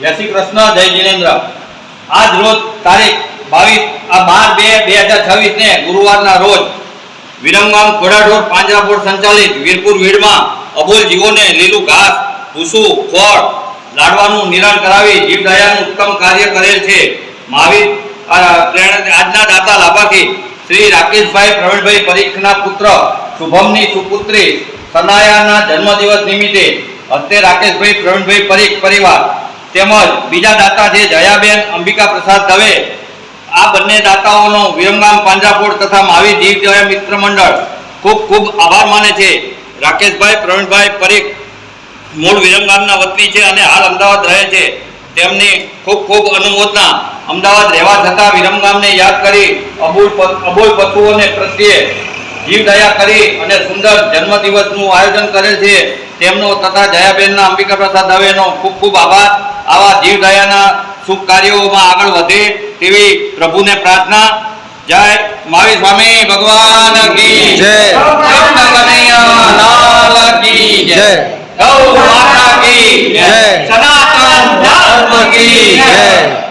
જય શ્રી કૃષ્ણ, જય જીનેન્દ્ર. આજ રોજ તારીખ બાવીસ, આ બાર બે બે હજાર છવ્વીસ ને ગુરુવારના રોજ વિરમગામ ઘોડાઢોર પાંજરાપોર સંચાલિત વીરપુર વીડમાં અબોલ જીવોને લીલું ઘાસ, ભૂસું, ખોળ લાડવાનું નિરાણ કરાવી જીવદયાનું ઉત્તમ કાર્ય કરેલ છે. મહાવીર પ્રેરણા- આજના દાતા લાભાર્થી શ્રી રાકેશભાઈ પ્રવીણભાઈ પરીખના પુત્ર, શુભમની સુપુત્રી, સનાયાના જન્મદિવસ નિમિત્તે હસ્તે રાકેશભાઈ પ્રવીણભાઈ પરીખ પરિવાર તેમજ બીજા દાતા છે જયાબેન, અંબિકા પ્રસાદ દવે. આ બંને દાતાઓનો વિરમગામ, પાંજરાપોળ તથા માવી જીવ જયા મિત્ર મંડળ. ખૂબ ખૂબ આભાર માને છે. રાકેશભાઈ, પ્રવીણભાઈ પરીખ મૂળ વિરમગામના વતની છે અને હાલ અમદાવાદ રહે છે. તેમની ખૂબ ખૂબ અનુમોદના. અમદાવાદ રહેવા છતાં વિરમગામને યાદ કરી અબોલ અબોલ પશુઓને પ્રત્યે જીવદયા કરી અને સુંદર જન્મદિવસનું આયોજન કરેલ છે. તેમનો તથા જયાબેનના અંબિકા પ્રસાદ દવેનો ખૂબ ખૂબ આભાર આવા જીવદયાના શુભ કાર્યોમાં આગળ વધે તેવી પ્રભુને પ્રાર્થના જય મહાવીર સ્વામી ભગવાન કી જય. કનૈયા કી જય. ગૌ માતા કી જય. સનાતન ધર્મ કી. જય